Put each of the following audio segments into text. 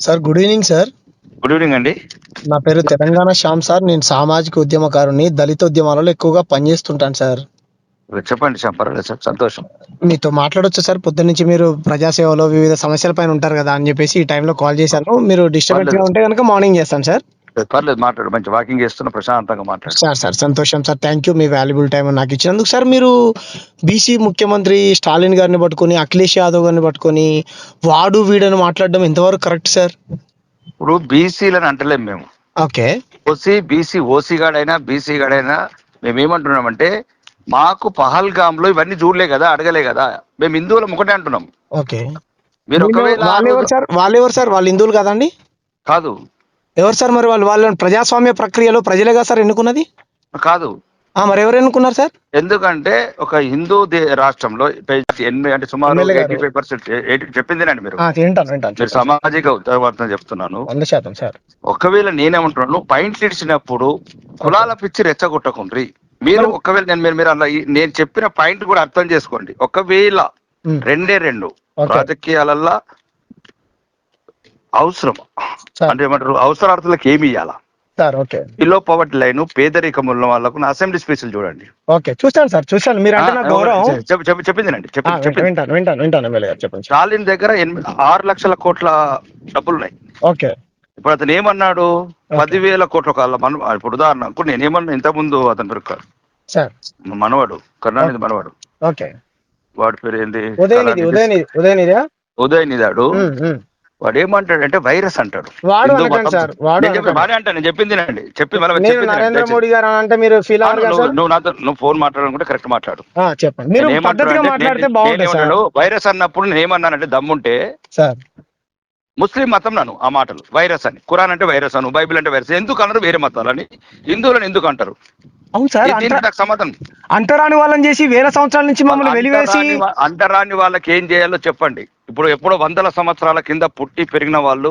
Sir good evening sir. Good evening అండి. నా పేరు తెలంగాణ శ్యామ్ సార్. నేను సామాజిక ఉద్యమకారుని దళిత ఉద్యమాలలో ఎక్కువగా పనిచేస్తుంటాను సార్. చెప్పండి సార్ సంతోషం. మీతో మాట్లాడొచ్చు సార్. పొద్దున్న నుంచి మీరు ప్రజాసేవలో వివిధ సమస్యల పైన ఉంటారు కదా అని చెప్పేసి ఈ టైంలో కాల్ చేశాను. మీరు డిస్టర్బెన్స్గా ఉంటే కనుక మార్నింగ్ చేస్తాను సార్. పర్లేదు మాట్లాడు. మంచి వాకింగ్ చేస్తున్న ప్రశాంతంగా మాట్లాడు. సార్ సార్ సంతోషం సార్. థ్యాంక్ యూ మీ వాల్యుబుల్ టైం నాకు ఇచ్చినందుకు. సార్ మీరు బీసీ ముఖ్యమంత్రి స్టాలిన్ గారిని పట్టుకొని అఖిలేష్ యాదవ్ గారిని పట్టుకొని వాడు వీడని మాట్లాడడం ఎంతవరకు కరెక్ట్ సార్? ఇప్పుడు బీసీలని అంటలేం మేము. ఓకే. ఓసీ బీసీ ఓసీ గాడైనా బీసీ గాడైనా మేము ఏమంటున్నామంటే మాకు పహల్గామ్లో ఇవన్నీ చూడలే కదా అడగలే కదా. మేము హిందువులం ఒకటే అంటున్నాం. ఓకే. మీరు ఒకవేళ ఆ వాళ్ళు ఎవరు రోజు- సార్? వాళ్ళు ఎవరు సార్? వాళ్ళు హిందువులు కదండి? కాదు. ఎవరు సార్ మరి వాళ్ళు? వాళ్ళ ప్రజాస్వామ్య ప్రక్రియలో ప్రజలేగా సార్ ఎన్నుకున్నది? కాదు. మరి ఎవరు ఎన్నుకున్నారు సార్? ఎందుకంటే ఒక హిందూ రాష్ట్రంలో ఎనిమిది అంటే సుమారు. ఎయిటీ ఫైవ్ పర్సెంట్ మీరు? ఆ, వింటాను వింటాను మీరు సామాజిక ఉత్తరవార్తను చెప్తున్నాను. వంద శాతం సార్. ఒకవేళ నేనేమంటున్నాను పాయింట్లు ఇచ్చినప్పుడు కులాల పిచ్చి రెచ్చగొట్టకుండ్రి. మీరు ఒకవేళ నేను మీరు మీరు అలా నేను చెప్పిన పాయింట్ కూడా అర్థం చేసుకోండి. ఒకవేళ రెండే రెండు. రాజకీయాలల్లా అవసరం. సార్. అంటే ఏమంటారు? అవసరార్థులకు ఏమి ఇవ్వాలా sir okay. Below poverty line పేదరికం ఉన్న వాళ్ళకు అసెంబ్లీ స్పీచ్లు చూడండి. ఓకే చూస్తాను సార్ చూస్తాను. మీరు అంటే గౌరవం. చెప్ప- చెప్పిందినండి వింటాను చెప్పింది వింటాను వింటాను చెప్పండి స్టాలిన్ దగ్గర ఎనిమిది ఆరు లక్షల కోట్ల డబ్బులు ఉన్నాయి ఓకే. ఇప్పుడు అతను ఏమన్నాడు? పదివేల కోట్ల కాల మన ఇప్పుడు ఉదాహరణకు నేను ఏమన్నా ఇంతకుముందు అతని పేరు సార్. మనవాడు కరుణానిధి మనవాడు. ఓకే. వాడి పేరు ఏంది? ఉదయనిధి. ఉదయనిధి ఉదయనిధి ఉదయనిధాడు. వాడు ఏమంటాడంటే వైరస్ అంటాడు. వాడు సార్, వాడు అంటాను నేను చెప్పింది వినండి. చెప్పి మళ్ళీ నేను చెప్పింది నరేంద్ర. మోడీ గారు అని అంటే మీరు ఫీల్ నువ్వు నాతో నువ్వు ఫోన్ మాట్లాడడం కూడా కరెక్ట్ మాట్లాడు. చెప్పండి. మీరు పద్ధతిగా మాట్లాడితే బాగుంటుంది వైరస్ అన్నప్పుడు నేను ఏమన్నానంటే దమ్ముంటే సార్. ముస్లిం మతం నన్ను ఆ మాటలు వైరస్ అని. ఖురాన్ అంటే వైరస్ అను బైబిల్ అంటే వైరస్ ఎందుకు అన్నారు వేరే మతాలని? హిందువులను ఎందుకు అంటారు? అవును సార్ అంట- సమాధానం. అంటరాని వాళ్ళని చేసి వేల సంవత్సరాల నుంచి మమ్మల్ని వెలివేసి అంటరాని వాళ్ళకి ఏం చేయాలో చెప్పండి. ఇప్పుడు ఎప్పుడో వందల సంవత్సరాల కింద పుట్టి పెరిగిన వాళ్ళు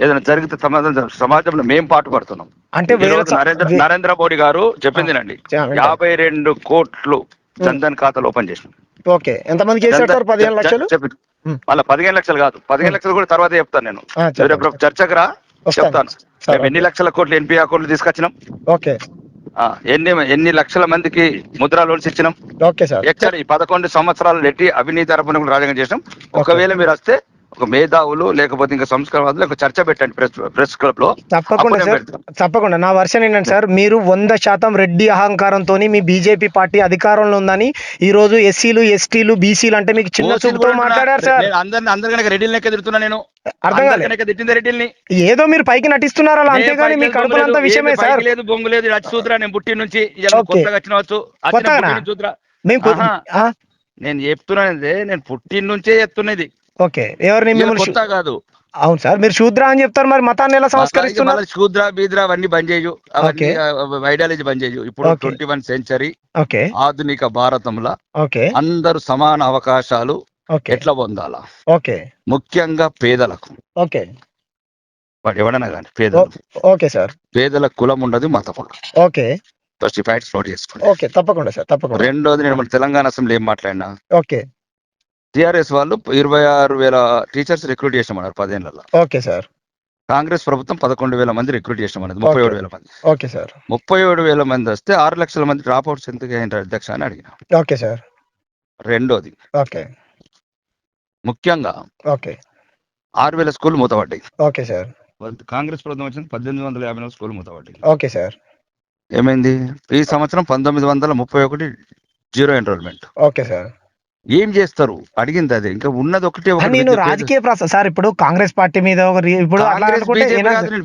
ఏదైనా జరిగితే సమాజం సమాజంలో మేం పాటు పడుతున్నాం. అంటే నరేంద్ర నరేంద్ర మోడీ గారు చెప్పిందినండి. యాభై రెండు కోట్లు జన్ధన్ ఖాతాలు ఓపెన్ చేసినాం. ఓకే. ఎంతమందికి వేసాడు సార్? పదిహేను లక్షలు. మళ్ళీ పదిహేను లక్షలు కాదు. పదిహేను లక్షలు కూడా తర్వాత చెప్తాను నేను. చర్చకు రా. చెప్తాను. మేము ఎన్ని లక్షల కోట్లు ఎన్పి అకౌంట్లు తీసుకొచ్చినాం? ఓకే. ఎన్ని ఎన్ని లక్షల మందికి ముద్రా లోన్స్ ఇచ్చినాం? Okay sir. ఎక్కడ ఈ పదకొండు సంవత్సరాలు నెట్టి అవినీతి అరపణ రాజకీయం చేసినాం? ఒకవేళ మీరు వస్తే ఒక మేధావులు లేకపోతే ఇంకా సంస్కారవాదులు ఒక చర్చ పెట్టండి ప్రెస్ ప్రెస్ క్లబ్లో తప్పకుండా సార్. తప్పకుండా. నా వర్షన్ ఏంటంటే సార్ మీరు వంద శాతం రెడ్డి అహంకారంతో మీ బీజేపీ పార్టీ అధికారంలో ఉందని ఈ రోజు ఎస్సీలు ఎస్టీలు బీసీలు అంటే మీకు చిన్న చూపుతో మాట్లాడారు సార్. నేను అందరిని అందరి కనుక రెడ్డిని లెక్క తిడుతున్నా నేను. అర్థం కాలేదు. ఏదో మీరు పైకి నటిస్తున్నారు అలా అంతేగాని మీ కడుపులంతా విషయమే సార్. లేదు బొంగు లేదు చూద్రా నేను పుట్టి నుంచి. కొత్తగా వచ్చినవచ్చు వచ్చిన మేము నేను చెప్తున్నానంటే నేను పుట్టిన నుంచే చెప్తున్నది. ఓకే. ఎవరిని మిమ్మల్ని కొత్త కాదు. అవును సార్. మీరు శూద్ర అని చెప్తారు మరి మతాన్ని ఎలా సంస్కరిస్తున్నారు? శూద్ర బీద్ర అవన్నీ బంద్ చేయు. అవన్నీ. ఐడియాలజీ బంద్ చేయు. ఇప్పుడు. Twenty one century okay. ఆధునిక భారతంలో ఓకే. అందరూ సమాన అవకాశాలు ఎట్లా పొందాలా? ఓకే. ముఖ్యంగా పేదలకు. ఓకే. వాడు ఎవడన్నా కానీ పేదలు. Okay sir. పేదల కులం ఉండదు మతం ఉండదు. ఓకే. ఫస్ట్ ఫ్యాక్ట్స్ నోట్ చేసుకోండి. ఓకే తప్పకుండా సార్ తప్పకుండా. రెండోది నేను మన తెలంగాణ అసెంబ్లీ ఏం మాట్లాడినా? ఓకే. టిఆర్ఎస్ వాళ్ళు ఇరవై ఆరు వేల టీచర్స్ రిక్రూట్ చేసామన్నారు పదేళ్ళలో. Okay sir. కాంగ్రెస్ ప్రభుత్వం పదకొండు వేల మంది రిక్రూట్ చేసామన్నది ముప్పై ఏడు వేల మంది. Okay sir. ముప్పై ఏడు వేల మంది వస్తే ఆరు లక్షల మంది డ్రాప్ అవుట్స్ ఎందుకు అయ్యారు అధ్యక్ష అని అడిగిన. Okay sir. రెండోది. ఓకే. ముఖ్యంగా ఓకే. ఆరు వేల స్కూల్ మూతపడ్డాయి. Okay sir. కాంగ్రెస్ ప్రభుత్వం వచ్చింది పద్దెనిమిది వందల యాభై నాలుగు స్కూల్ మూతపడ్డాయి. Okay sir. ఏమైంది? ఈ సంవత్సరం పంతొమ్మిది వందల ముప్పై ఒకటి జీరో ఎన్రోల్మెంట్. Okay sir. ఏం చేస్తారు? అడిగింది అదే. ఇంకా ఉన్నది ఒకటే నేను. రాజకీయ ప్రాసెస్ సార్ ఇప్పుడు కాంగ్రెస్ పార్టీ మీద ఇప్పుడు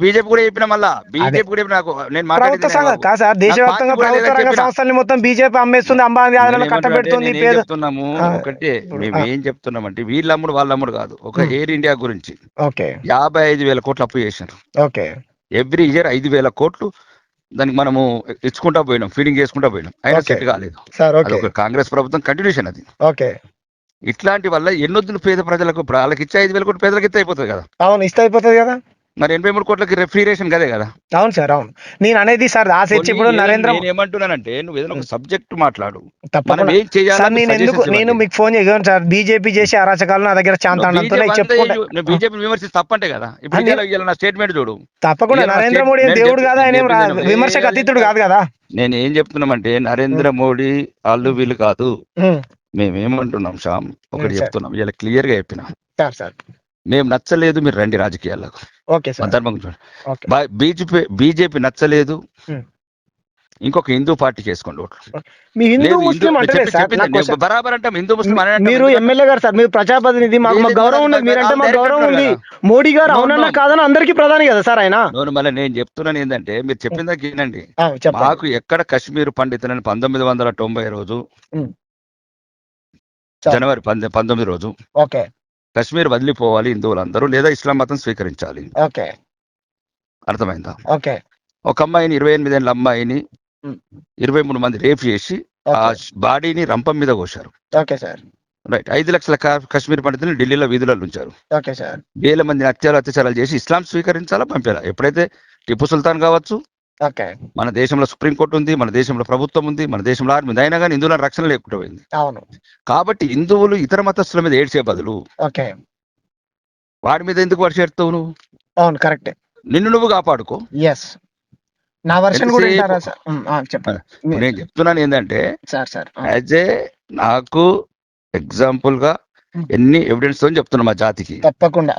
బీజేపీ కూడా చెప్పిన మళ్ళా. బీజేపీ కూడా నాకు. నేను ప్రభుత్వ సంఘం కాదు సార్. దేశవ్యాప్తంగా ప్రభుత్వ రంగ. సంస్థల్ని మొత్తం బీజేపీ అమ్మేస్తుంది అంబానీ ఏమంటున్నా కట్టబెడుతుంది చెప్తున్నాము. ఒకటే. మేము. ఏం చెప్తున్నామంటే వీళ్ళమ్ముడు వాళ్ళమ్ముడు కాదు. ఒక. ఎయిర్ ఇండియా గురించి. ఓకే. యాభై ఐదు వేల కోట్లు అప్పు చేశారు ఓకే. ఎవ్రీ ఇయర్ ఐదు వేల కోట్లు దానికి మనము ఇచ్చుకుంటా పోయినాం ఫీడింగ్ చేసుకుంటా పోయినాం. అయినా. సెట్ కాలేదు. ఒక కాంగ్రెస్ ప్రభుత్వం కంటిన్యూషన్ అది. ఓకే. ఇట్లాంటి వల్ల ఎన్నొద్దులు పేద ప్రజలకు వాళ్ళకి ఇచ్చే ఐదు వేల కోట్లు పేదలకు ఇస్తే అయిపోతుంది కదా. అవును ఇస్తే అయిపోతుంది కదా. మరి ఎనభై మూడు కోట్లకి రెఫ్రిజరేషన్ కదే కదా. అవును సార్ అవును. నేను అనేది సార్ చర్చ ఇప్పుడు నరేంద్ర నేను ఏమంటున్నానంటే నువ్వు ఏదైనా ఒక సబ్జెక్ట్ మాట్లాడు. సార్ నేను ఎందుకు నేను మీకు ఫోన్ చేయను సార్? బీజేపీ చేసి అరాచకాలు నా దగ్గర చెప్పుకుంటా బీజేపీ తప్పంటే కదా. ఇప్పుడు నా స్టేట్మెంట్ చూడు. తప్పకుండా. నరేంద్ర మోడీ దేవుడు కాదా? ఆయన విమర్శకు అతీతుడు కాదు కదా? నేను ఏం చెప్తున్నామంటే నరేంద్ర మోడీ వాళ్ళు వీళ్ళు కాదు. మేమేమంటున్నాం శ్యామ్? ఒకటి. చెప్తున్నాం. ఇలా క్లియర్గా చెప్పిన. సార్ మేము నచ్చలేదు మీరు రండి రాజకీయాలకు ఓకే సార్. ధర్మం చూడండి. ఓకే. బీజేపీ బీజేపీ నచ్చలేదు. ఇంకొక హిందూ పార్టీకి వేసుకోండి ఓట్లు. మీ హిందూ ముస్లిం క్వశ్చన్- బరాబర్ అంటాం హిందూ ముస్లిం అంటాం. మీరు ఎమ్మెల్యే గారు సార్ మీరు ప్రజాప్రతినిధి మాకు మాకు లేదు, గౌరవం ఉన్నది లేదు, మీరంటే మాకు డైరెక్ట్ గౌరవం ఉంది. మోడీ గారు అవునన్నా. కాదని అందరికీ ప్రధాని కదా సార్ ఆయన? నోను మళ్ళీ నేను చెప్తున్నాను ఏంటంటే మీరు చెప్పిందా చెప్పండి. మాకు ఎక్కడ కశ్మీర్ పండితులని పంతొమ్మిది వందల తొంభై రోజు. జనవరి పంతొమ్మిది రోజు ఓకే. కశ్మీర్ వదిలిపోవాలి హిందువులందరూ లేదా ఇస్లాం మతం స్వీకరించాలి. ఓకే. అర్థమైందా? ఓకే. ఒక అమ్మాయిని ఇరవై ఎనిమిది ఏళ్ళ అమ్మాయిని. ఇరవై మూడు మంది రేప్ చేసి ఆ బాడీని రంపం మీద కోశారు. Okay sir. రైట్. ఐదు లక్షల కశ్మీర్ పండితులను ఢిల్లీలో వీధులలో ఉంచారు. Okay sir. వేల మంది హత్యలు అత్యాచారాలు చేసి ఇస్లాం స్వీకరించాలా పంపారా ఎప్పుడైతే టిప్పు సుల్తాన్ కావచ్చు ఓకే. మన దేశంలో సుప్రీంకోర్టు ఉంది మన దేశంలో ప్రభుత్వం ఉంది మన దేశంలో ఆర్మీ ఉంది అయినా కానీ హిందువుల రక్షణ లేకుండా పోయింది. అవును. కాబట్టి హిందువులు ఇతర మతస్థుల మీద ఏడ్చే బదులు ఓకే. వాడి మీద ఎందుకు వర్షెడతావు నువ్వు? అవును కరెక్టే. నిన్ను నువ్వు కాపాడుకో. ఎస్ నా వర్షన్ కూడా వింటారా సార్? చెప్పండి. నేను చెప్తున్నాను ఏంటంటే సార్ సార్ యాజ్ ఏ నాకు ఎగ్జాంపుల్గా. ఎన్ని ఎవిడెన్స్తో చెప్తున్నా మా జాతికి. తప్పకుండా.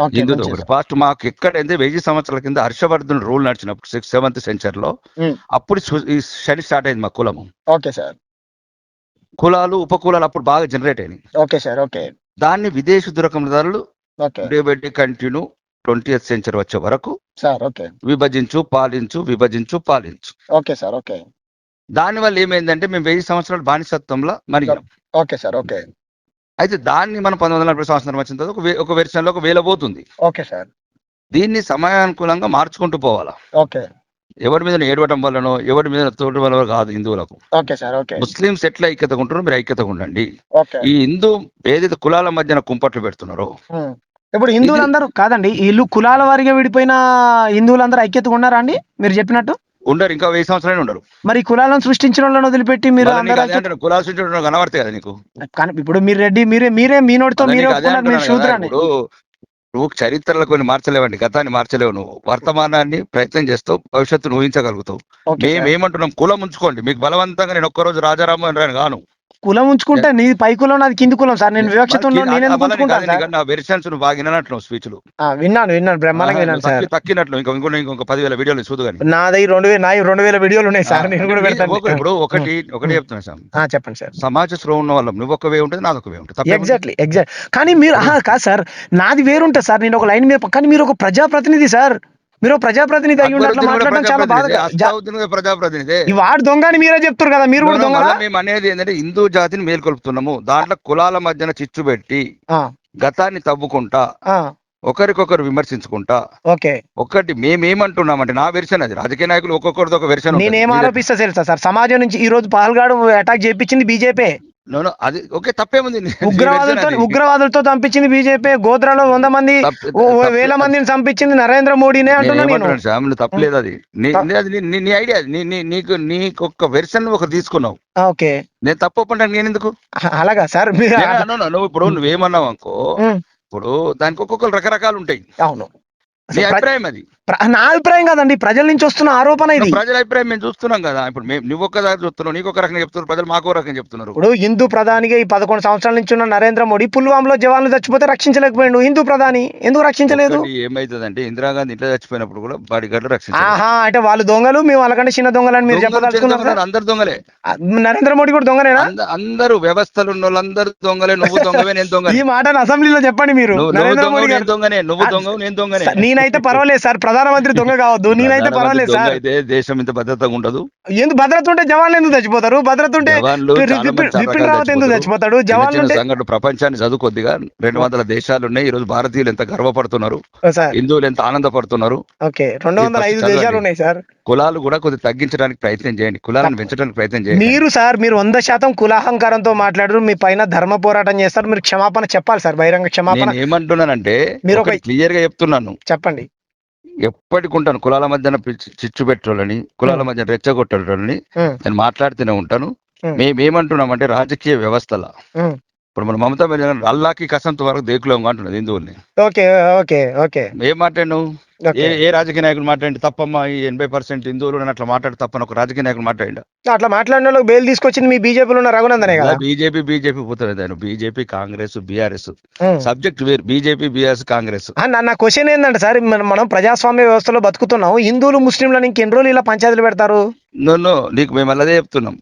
ఫస్ట్ మాకు ఎక్కడైతే వెయ్యి సంవత్సరాల కింద హర్షవర్ధన్ రూల్ నడిచినప్పుడు సిక్స్ సెవెంత్ సెంచరీలో. అప్పుడు ఈ శని స్టార్ట్ అయింది మా కులము. Okay sir. కులాలు ఉపకులాలు అప్పుడు బాగా జనరేట్ అయినాయి. Okay sir okay. దాన్ని విదేశీ దురకందారులు day by day continue twenty century వచ్చే వరకు సార్ ఓకే. విభజించు పాలించు విభజించు పాలించు. Okay sir okay. దాని వల్ల ఏమైందంటే మేము వెయ్యి సంవత్సరాల బానిసత్వంలో మరిగాం. Okay sir okay. అయితే దాన్ని మనం పంతొమ్మిది వందల నలభై సంవత్సరం వచ్చిన తర్వాత ఒక వే- ఒక వెర్షన్లో ఒక వేల పోతుంది. Okay sir. దీన్ని సమయానుకూలంగా మార్చుకుంటూ పోవాలా? ఓకే. ఎవరి మీద ఏడవటం వల్లనో ఎవరి మీద తోటి వల్ల కాదు హిందువులకు. Okay sir okay. ముస్లింస్ ఎట్లా ఐక్యతగా ఉంటారో మీరు ఐక్యతగా ఉండండి. ఈ హిందూ ఏదైతే కులాల మధ్యన కుంపట్లు పెడుతున్నారో. ఇప్పుడు హిందువులందరూ కాదండి వీళ్ళు కులాల వారిగా విడిపోయిన హిందువులందరూ ఐక్యతగా ఉన్నారా అండి? మీరు చెప్పినట్టు? ఉండరు ఇంకా వెయ్యి సంవత్సరాలు ఉండరు. మరి కులాలను సృష్టించిన వాళ్ళని వదిలిపెట్టి మీరు కులాల ఉండడం కనబడతాయి కదా నీకు? కానీ ఇప్పుడు మీరు రెడ్డి మీరే మీరే మీ నోటితో మీరే మీరు శూద్రాన్ని నువ్వు చరిత్రలో కొన్ని మార్చలేవండి గతాన్ని మార్చలేవు నువ్వు. వర్తమానాన్ని ప్రయత్నం చేస్తావు భవిష్యత్తును ఊహించగలుగుతావు. మేము. ఏమంటున్నాం కులం ఉంచుకోండి మీకు బలవంతంగా నేను ఒక్కరోజు రాజారాము అని రాను గాను కులం ఉంచుకుంటే నీ పై కులం నాది కింది కులం సార్. నేను వివక్షత నా వెరిషన్స్ బాగా స్పీచ్లు. విన్నాను విన్నాను బ్రహ్మాండంగా విన్నాను సార్. తక్కినట్లు ఇంకో ఇంకో ఇంకొక పదివేల వీడియోలు చూదు కానీ. నాది రెండు వేల నాయి రెండు వేల వీడియోలు ఉన్నాయి సార్ నేను కూడా పెడతాను. ఇప్పుడు ఒకటి ఒకటి చెప్తున్నా సార్. చెప్పండి సార్. సమాజ స్పృహ ఉన్న వాళ్ళం నువ్వు ఒక వే ఉంటుంది నాది ఒక వే ఉంటుంది? ఎగ్జాక్ట్లీ ఎగ్జాక్ట్ కానీ మీరు కాదు సార్. నాది వేరుంటుంది సార్. నేను ఒక లైన్ మీద కానీ మీరు ఒక ప్రజాప్రతినిధి సార్. మీరు ప్రజాప్రతినిధి అయ్యి ఉండి అట్లా అక్బరుద్దీన్ కూడా మాట్లాడడం చాలా బాధ ప్రజాప్రతినిధి, వాడు దొంగ అని మీరే చెప్తారు కదా మీరు కూడా మళ్ళా మేము అనేది ఏంటంటే హిందూ జాతిని మేల్కొల్పుతున్నాము. దాంట్లో కులాల మధ్యన చిచ్చు పెట్టి గతాన్ని తవ్వుకుంటా ఒకరికొకరు విమర్శించుకుంటా ఓకే. ఒకటి మేమేమంటున్నామంటే నా వెర్షన్ అది. రాజకీయ నాయకులు ఒక్కొక్కరిది ఒక వెర్షన్ నేనేం ఆరోపిస్తా తెలుసా సార్? సమాజం నుంచి ఈ రోజు పహల్గాడు అటాక్ చేయించింది బీజేపీ. అది ఓకే తప్పేముంది. ఉగ్రవాదులతో. ఉగ్రవాదులతో చంపించింది బీజేపీ గోద్రాలో వంద మంది వేల మందిని చంపించింది నరేంద్ర మోడీనే నేను అంటున్నా నేను ఏమంటున్నాను శ్యామ్, నువ్వు తప్పలేదు అది నీ ఐడియా నీకు నీకు ఒక వెర్షన్ ఒకటి తీసుకున్నావు. ఓకే. నేను తప్పు ఒప్పంటాను నేను ఎందుకు అలాగా సార్ నువ్వు ఇప్పుడు నువ్వేమన్నావు అనుకో ఇప్పుడు దానికి ఒక్కొక్కరు రకరకాలు ఉంటాయి. అవును. నీ అభిప్రాయం అది. నా అభిప్రాయం కాదండి. ప్రజల నుంచి వస్తున్న ఆరోపణ ఇది. ప్రజల అభిప్రాయం మేము చూస్తున్నాం కదా. ఇప్పుడు మేము నువ్వు ఒక్క దారి చూస్తున్నావు నీకు ఒక రకంగా చెప్తున్నారు ప్రజలు మాకు రకంగా చెప్తున్నారు. ఇప్పుడు హిందూ ప్రధానిగా ఈ పదకొండు సంవత్సరాల నుంచి ఉన్న నరేంద్ర మోడీ పుల్వామాలో జవాన్లు చచ్చిపోతే రక్షించలేకపోయాడు. హిందూ ప్రధాని ఎందుకు రక్షించలేదు? ఏమైతుందంటే ఇందిరాగాంధీ ఇంట్లో చచ్చిపోయినప్పుడు కూడా బాడీ రక్షించారు ఆహా అంటే వాళ్ళు దొంగలు మేము వాళ్ళకంటే చిన్న దొంగలని మీరు దొంగలు చెప్పదలుచుకున్నారు దొంగలు అందరు దొంగలే. నరేంద్ర మోడీ కూడా దొంగనేనా అంద- అందరూ వ్యవస్థలు ఉన్న వాళ్ళందరూ దొంగలే నువ్వు దొంగవే నేను దొంగ ఈ మాటను అసెంబ్లీలో చెప్పండి మీరు. నరేంద్ర మోడీ దొంగనే. నువ్వు ఆ, దొంగవు నేను దొంగనే. నేనైతే పర్వాలేదు సార్ ప్రధానమంత్రి దొంగ కావద్దు. నేనైతే పర్వాలేదు సార్. అయితే దేశం ఇంత భద్రతగా ఉండదు. ఎందుకు భద్రత ఉంటే జవాన్లు ఎందుకు చచ్చిపోతారు? భద్రత ఉంటే రకాలుగా రావత్ ఎందుకు చచ్చిపోతాడు? జవాన్లు సంఘటన ప్రపంచాన్ని చదువుకొద్దిగా రెండు వందల దేశాలు ఉన్నాయి. ఈ రోజు భారతీయులు ఎంత గర్వపడుతున్నారు? హిందువులు ఎంత ఆనందపడుతున్నారు? ఓకే. రెండు వందల ఐదు. దేశాలు ఉన్నాయి సార్. కులాలు కూడా కొద్దిగా తగ్గించడానికి ప్రయత్నం చేయండి. కులాలను పెంచడానికి ప్రయత్నం చేయండి. మీరు సార్ మీరు వంద శాతం కులాహంకారంతో మాట్లాడరు మీ పైన ధర్మ పోరాటం చేస్తారు మీరు క్షమాపణ చెప్పాలి సార్ బహిరంగ క్షమాపణ. నేను ఏమంటున్నానంటే మీరు ఒక- క్లియర్గా చెప్తున్నాను. చెప్పండి. ఎప్పటికుంటాను కులాల మధ్యన చిచ్చు పెట్టాలని కులాల మధ్య రెచ్చగొట్టేటోళ్ళని ఉమ్, నేను మాట్లాడుతూనే ఉంటాను. మేమేమంటున్నామంటే రాజకీయ వ్యవస్థల. ఇప్పుడు మన మమతా బెనర్జీ అల్లాకి కసంత వరకు దేకులేము అంటున్నది హిందువుల్ని. Okay okay okay. ఏం మాట్లాడినావు? ఓకే. ఏ ఏ రాజకీయ నాయకులు మాట్లాడి తప్పమ్మా ఈ ఎనభై పర్సెంట్ హిందువులు అని అట్లా మాట్లాడి తప్పని ఒక రాజకీయ నాయకులు మాట్లాడి అట్లా మాట్లాడిన వాళ్ళకి బెయిల్ తీసుకొచ్చింది మీ బీజేపీలో ఉన్న రఘునందనే కదా? బీజేపీ బీజేపీ పోతుంది ఆయన. BJP Congress BRS. సబ్జెక్ట్ వేరు. BJP BRS Congress. నా క్వశ్చన్ ఏంటంటే సార్ మన- ప్రజాస్వామ్య వ్యవస్థలో బతుకుతున్నాం. హిందువులు ముస్లింలను ఇంకెన్ని రోజులు ఇలా పంచాయతీలు పెడతారు? నో నో నీకు మేము అదే చెప్తున్నాం.